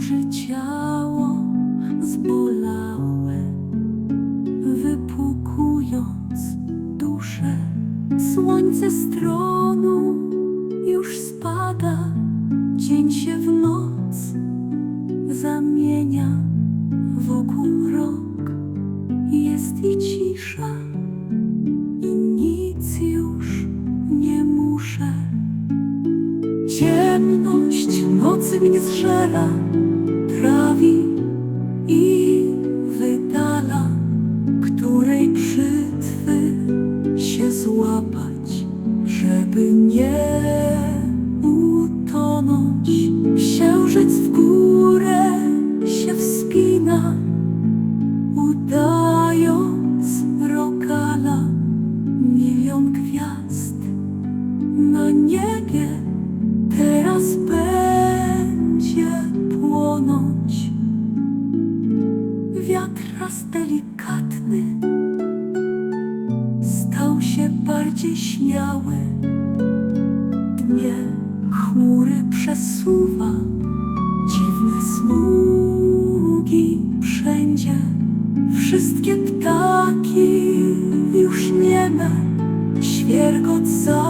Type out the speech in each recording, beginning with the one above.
że ciało zbolałe, wypłukując duszę. Słońce stronu już spada, dzień się w noc zamienia wokół mrok. Jest i cisza, i nic już nie muszę. Ciemno mnie zżera, trawi i wydala, której brzytwy się złapać, żeby nie utonąć. Księżyc w górę się wspina, udając rokala. Milion gwiazd na niebie teraz będzie Raz delikatny stał się bardziej śmiały. Dnie chmury przesuwa, dziwne smugi wszędzie. Wszystkie ptaki już nieme, świergot zapomniały.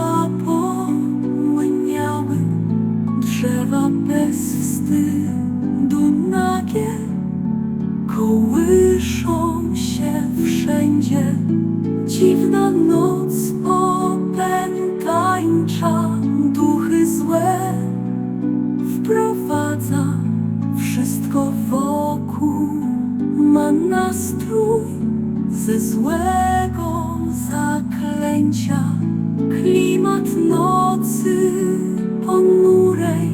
Noc opętańcza, duchy złe wprowadza wszystko wokół. Ma nastrój ze złego zaklęcia. Klimat nocy ponurej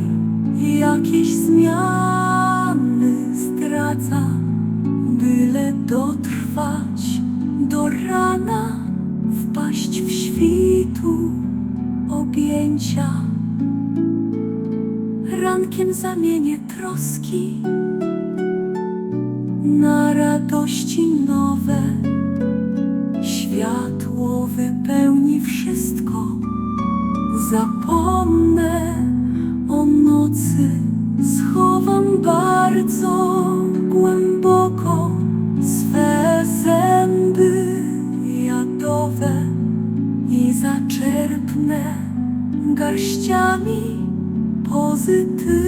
jakieś zmiany zdradza, byle dotrwać do rana, wpaść w świtu objęcia. Rankiem zamienię troski na radości nowe. Światło wypełni wszystko. Zapomnę jadowe i zaczerpnę garściami pozytywnych.